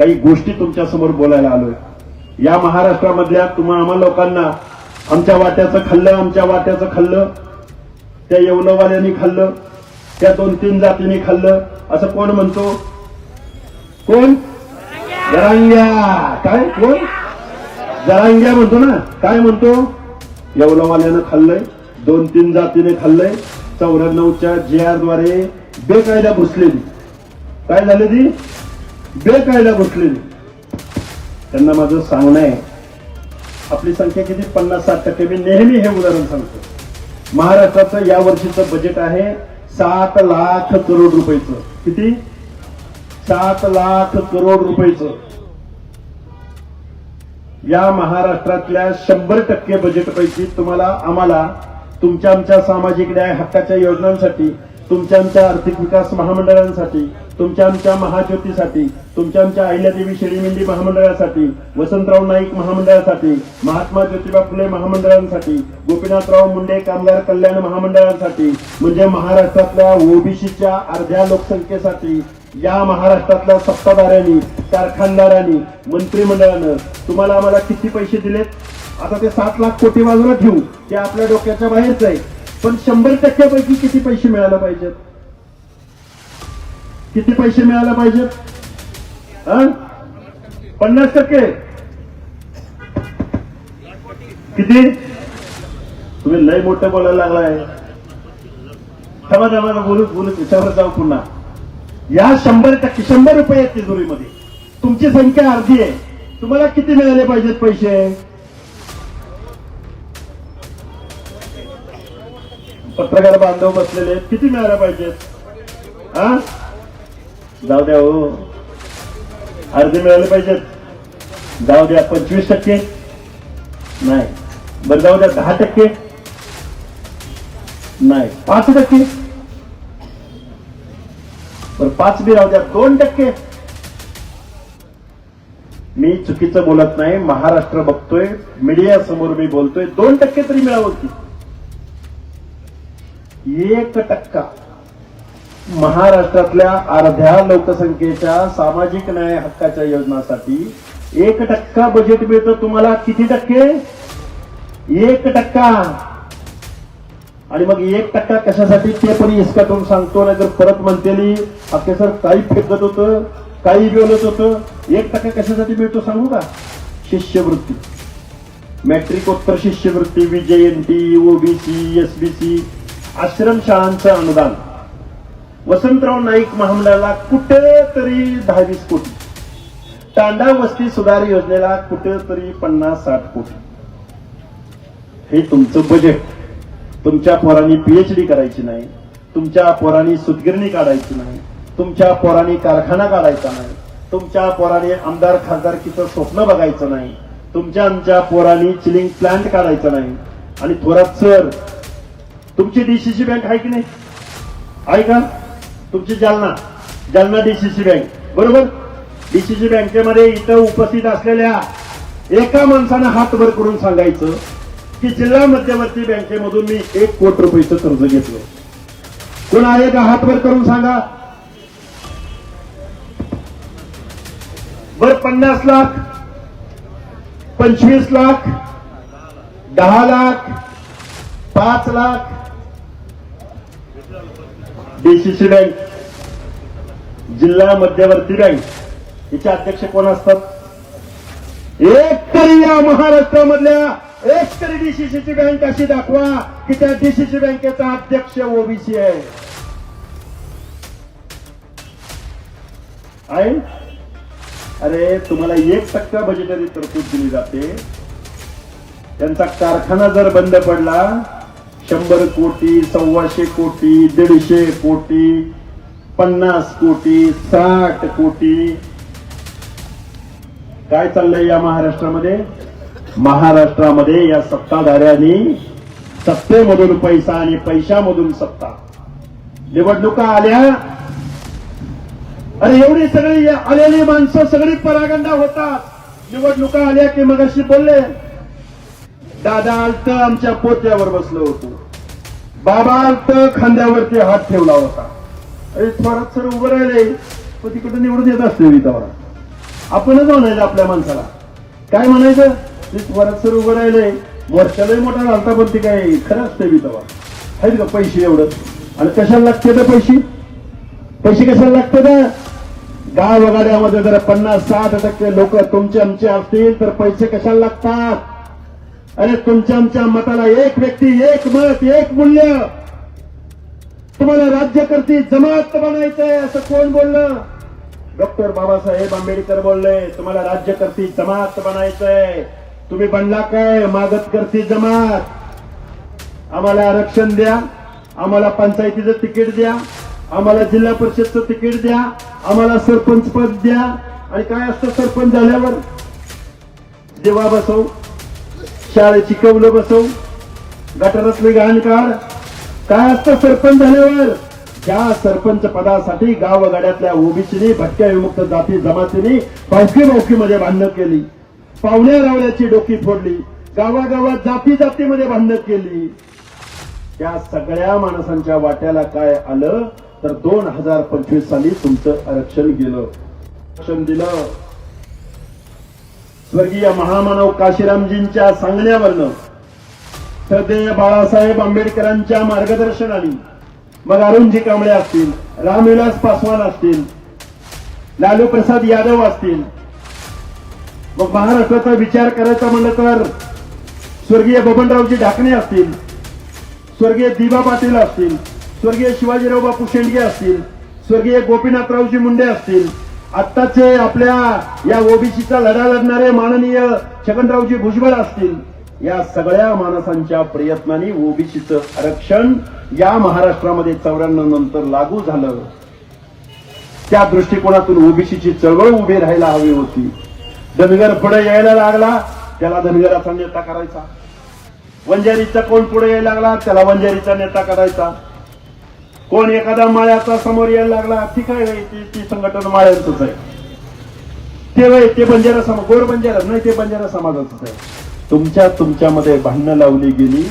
काही गोष्टी तुमच्यासमोर बोलायला आलोय. या महाराष्ट्रामधल्या तुम्हा आम्हा लोकांना आमच्या वाट्याचं खाल्लं आमच्या वाट्याचं खाल्लं त्या येवलवाल्यांनी खाल्लं त्या दोन तीन जातीने खाल्लं असं कोण म्हणतो? कोण? जरांग्या. काय? कोण? जरांग्या म्हणतो ना. काय म्हणतो? येवलवाल्यानं खाल्लंय दोन तीन जातीने खाल्लंय चौऱ्याण्णवच्या जे आरद्वारे बेकायदा घुसलेली काय झालं ती? बेकायदा घुसलेली त्यांना माझं सांगणं आहे आपली संख्या किती? पन्नास साठ टक्के. मी नेहमी हे उदाहरण सांगतो. महाराष्ट्राचं या वर्षीचं बजेट आहे सात लाख करोड रुपयेच. किती? सात लाख करोड रुपयेच. या महाराष्ट्रातल्या शंभर टक्के बजेटपैकी तुम्हाला आम्हाला तुमच्या आमच्या सामाजिक न्याय हक्काच्या योजनांसाठी तुमच्या आमच्या आर्थिक विकास महामंडळांसाठी तुमच्या आमच्या महाज्योतीसाठी तुमच्या आमच्या अहिल्यादेवी शेळीमेंढी महामंडळासाठी वसंतराव नाईक महामंडळासाठी महात्मा ज्योतिबा फुले महामंडळांसाठी गोपीनाथराव मुंडे कामगार कल्याण महामंडळांसाठी म्हणजे महाराष्ट्रातल्या ओबीसीच्या अर्ध्या लोकसंख्येसाठी या महाराष्ट्रातल्या सत्ताधाऱ्यांनी कारखानदारांनी मंत्रिमंडळानं तुम्हाला आम्हाला किती पैसे दिलेत? आता ते सात लाख कोटी बाजूला ठेवू ते आपल्या डोक्याच्या बाहेरच आहे. पण शंभर टक्क्यापैकी किती पैसे मिळायला पाहिजेत? किती पैसे मिळायला पाहिजेत? पन्नास टक्के. किती? तुम्ही लय मोठं बोलायला लागलाय. थांबा थांबा बोलू बोलू त्याच्यावर जाऊ पुन्हा. या शंभर टक्के शंभर रुपये आहेत तिजोरीमध्ये. तुमची संख्या अर्धी आहे. तुम्हाला किती मिळाले पाहिजेत पैसे? पत्रकार बांधव बसलेले आहेत. किती मिळायला पाहिजेत हा? जाऊ द्या हो. अर्धे मिळाले पाहिजेत जाऊ द्या पंचवीस टक्के. नाही. बरं जाऊ द्या दहा टक्के. नाही पाच टक्के. बरं पाच बी राहू द्या दोन टक्के. मी चुकीचं बोलत नाही. महाराष्ट्र बघतोय. मीडिया समोर मी बोलतोय. दोन टक्के तरी मिळावं की? एक टक्का. महाराष्ट्रातल्या अर्ध्या लोकसंख्येच्या सामाजिक न्याय हक्काच्या योजनासाठी एक टक्का बजेट मिळतं तुम्हाला. किती टक्के? एक टक्का. आणि मग एक टक्का कशासाठी ते पण इसकाटून सांगतो नाही तर परत म्हणतेली अख्खे सर काही फेकत होतं काही बोलत होतं. एक टक्का कशासाठी मिळतो सांगू का? शिष्यवृत्ती. मॅट्रिकोत्तर शिष्यवृत्ती विजयंती ओबीसी एसबीसी आश्रमशाळांचं अनुदान. वसंतराव नाईक महामंडळाला कुठेतरी दहावीस कोटी. तांडा वस्ती सुधार योजनेला कुठेतरी पन्नास साठ कोटी. हे तुमचं बजेट तुमच्या पोरांनी पीएचडी करायची नाही. तुमच्या पोरांनी सुतगिरणी काढायची नाही. तुमच्या पोरांनी कारखाना काढायचा नाही. तुमच्या पोरांनी आमदार खासदारकीचं स्वप्न बघायचं नाही. तुमच्या आमच्या पोरांनी चिलिंग प्लांट काढायचं नाही. आणि थोरात सर तुमची डीसीसी बँक आहे की नाही? आहे का? तुमची जालना. जालना डीसीसी बँक बरोबर? डीसीसी बँकेमध्ये इथं उपस्थित असलेल्या एका माणसानं हात वर करून सांगायचं की जिल्हा मध्यवर्ती बँकेमधून मी एक कोटी रुपयाचं कर्ज घेतलं. कोण आहे का हात वर करून सांगा? बर पन्नास लाख पंचवीस लाख दहा लाख पाच लाख डीसीसी बँक जिल्हा मध्यवर्ती बँक हिचे अध्यक्ष कोण असतात? एक तरी या महाराष्ट्रामधल्या एक तरी डीसीसीची बँक अशी दाखवा की त्या डीसीसी बँकेचा अध्यक्ष ओबीसी आहे. आहे अरे तुम्हाला एक टक्का बजेटरी तरतूद दिली जाते. त्यांचा कारखाना जर बंद पडला शंभर कोटी सव्वाशे कोटी दीडशे कोटी पन्नास कोटी साठ कोटी. काय चाललंय या महाराष्ट्रामध्ये? महाराष्ट्रामध्ये या सत्ताधाऱ्यांनी सत्तेमधून पैसा आणि पैशामधून सत्ता. निवडणुका आल्या. अरे एवढी सगळी आलेली माणसं सगळी परागंडा होतात. निवडणुका आल्या की मग अशी बोलले दादा आलत आमच्या पोत्यावर बसलो होतो. बाबा आलत खांद्यावरती हात ठेवला होता. अरे थोरात सर उभं राहिले पण तिकडे निवडून येत असते मी तेव्हा. आपणच म्हणायचं आपल्या माणसाला. काय म्हणायचं? ते वरात सर उभं राहिले वर्षालाही मोठा घालता पण ते काय खरं असते बी तेव्हा. आहेत का पैसे एवढं आणि कशाला लागते ना पैसे? पैसे कशाला लागते ना गाव वगाड्यामध्ये जर पन्नास साठ टक्के लोक तुमचे आमचे असतील तर पैसे कशाला लागतात? अरे तुमच्या आमच्या मताला एक व्यक्ती एक मत एक मूल्य. तुम्हाला राज्यकर्ती जमात बनायचंय असं कोण बोललं? डॉक्टर बाबासाहेब आंबेडकर बोलले तुम्हाला राज्यकर्ती जमात बनायचंय. तुम्ही बनला काय? मागत करती जमात. आम्हाला आरक्षण द्या आम्हाला पंचायतीचं तिकीट द्या आम्हाला जिल्हा परिषदचं तिकीट द्या आम्हाला सरपंच पद द्या. आणि काय असतं सरपंच झाल्यावर? देवा बसव. शाळेची कौलं बसव गटारातले घाण काढ काय असतं सरपंच झाल्यावर? त्या सरपंच पदासाठी गाव गाड्यातल्या ओबीसीने भटक्या विमुक्त जाती जमातीने भावकी भावकीमध्ये भांडणं केली. पावण्या रावल्याची डोकी फोडली. गावागावात जाती जातीमध्ये भांडणं केली. त्या सगळ्या माणसांच्या वाट्याला काय आलं? तर दोन हजार पंचवीस साली तुमचं आरक्षण गेलं. आरक्षण दिलं. स्वर्गीय महामानव काशीरामजींच्या सांगण्यावरनं श्रद्धेय बाळासाहेब आंबेडकरांच्या मार्गदर्शनाने मग अरुणजी कांबळे असतील रामविलास पासवान असतील लालू प्रसाद यादव असतील मग महाराष्ट्राचा विचार करायचा म्हणलं तर स्वर्गीय बबनरावजी ढाकणे असतील स्वर्गीय दिबा पाटील असतील स्वर्गीय शिवाजीराव बापू शेंडगे असतील स्वर्गीय गोपीनाथरावजी मुंडे असतील आत्ताचे आपल्या या ओबीसीचा लढा लढणारे माननीय छगनरावजी भुजबळ असतील या सगळ्या माणसांच्या प्रयत्नांनी ओबीसीचं आरक्षण या महाराष्ट्रामध्ये चौऱ्याण्णव नंतर लागू झालं. त्या दृष्टिकोनातून ओबीसीची चळवळ उभी राहायला हवी होती. धनगर पुढे यायला लागला त्याला धनगराचा नेता करायचा. वंजारीचा कोण पुढे यायला लागला त्याला वंजारीचा नेता करायचा. कोण एखादा माळ्याचा समोर यायला लागला ती काय ती ती संघटन माळ्यांचंच आहे. ते वय ते बंजारा समाज गोर बंजारा नाही ते बंजारा समाजाचंच आहे. तुमच्या तुमच्यामध्ये भांडणं लावली गेली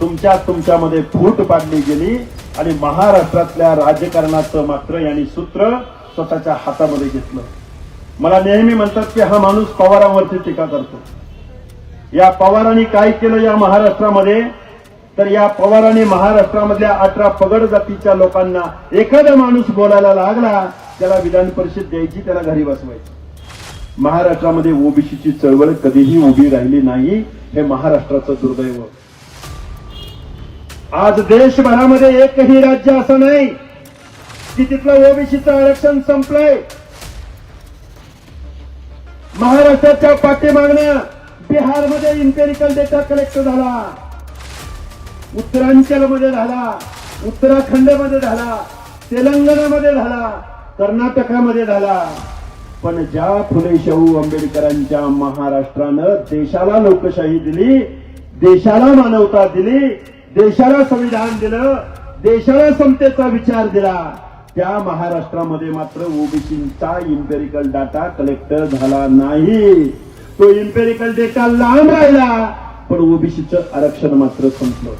तुमच्या तुमच्यामध्ये फूट पाडली गेली आणि महाराष्ट्रातल्या राजकारणाचं मात्र यांनी सूत्र स्वतःच्या हातामध्ये घेतलं. मला नेहमी म्हणतात की हा माणूस पवारांवरती टीका करतो. या पवारांनी काय केलं या महाराष्ट्रामध्ये? तर या पवारांनी महाराष्ट्रामधल्या अठरा पगड जातीच्या लोकांना एखादा माणूस बोलायला लागला त्याला विधान परिषद द्यायची त्याला घरी बसवायची. महाराष्ट्रामध्ये ओबीसीची चळवळ कधीही उभी राहिली नाही हे महाराष्ट्राचं दुर्दैव. आज देशभरामध्ये एकही राज्य असं नाही की तिथलं ओबीसीचं आरक्षण संपलंय. महाराष्ट्राच्या पाठीमागण्या बिहारमध्ये इम्पेरिकल डेटा कलेक्ट झाला. उत्तरांचलमध्ये झाला उत्तराखंडमध्ये झाला तेलंगणामध्ये झाला कर्नाटकामध्ये झाला. पण ज्या फुले शाहू आंबेडकरांच्या महाराष्ट्रानं देशाला लोकशाही दिली देशाला मानवता दिली देशाला संविधान दिलं देशाला समतेचा विचार दिला त्या महाराष्ट्रामध्ये मात्र ओबीसीचा इम्पेरिकल डाटा कलेक्टर झाला नाही. तो इम्पेरिकल डेटा लांब राहिला पण ओबीसीचं आरक्षण मात्र संपलं.